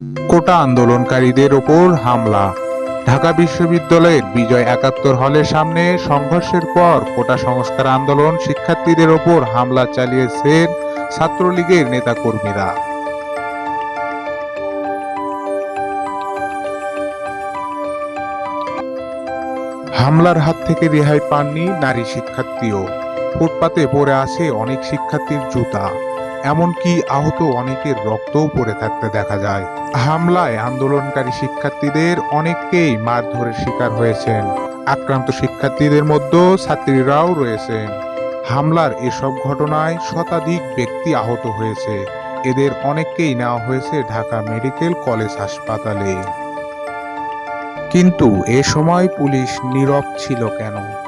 কোটা আন্দোলনকারীদের ওপর হামলা। ঢাকা বিশ্ববিদ্যালয়ের বিজয় একাত্তর হলের সামনে সংঘর্ষের পর কোটা সংস্কার আন্দোলন শিক্ষার্থীদের ওপর হামলা চালিয়েছেন ছাত্রলীগের নেতাকর্মীরা। হামলার হাত থেকে রেহাই পাননি নারী শিক্ষার্থীও। ফুটপাতে পড়ে আছে অনেক শিক্ষার্থীর জুতা। এমনকি আহত অনেকের রক্তও পড়ে থাকতে দেখা যায়। হামলায় আন্দোলনকারী শিক্ষার্থীদের অনেককেই মারধরের শিকার হয়েছেন। আক্রান্ত শিক্ষার্থীদের মধ্যে ছাত্রীরাও রয়েছেন। হামলার এসব ঘটনায় শতাধিক ব্যক্তি আহত হয়েছে। এদের অনেককেই নেওয়া হয়েছে ঢাকা মেডিকেল কলেজ হাসপাতালে। কিন্তু এ সময় পুলিশ নীরব ছিল কেন?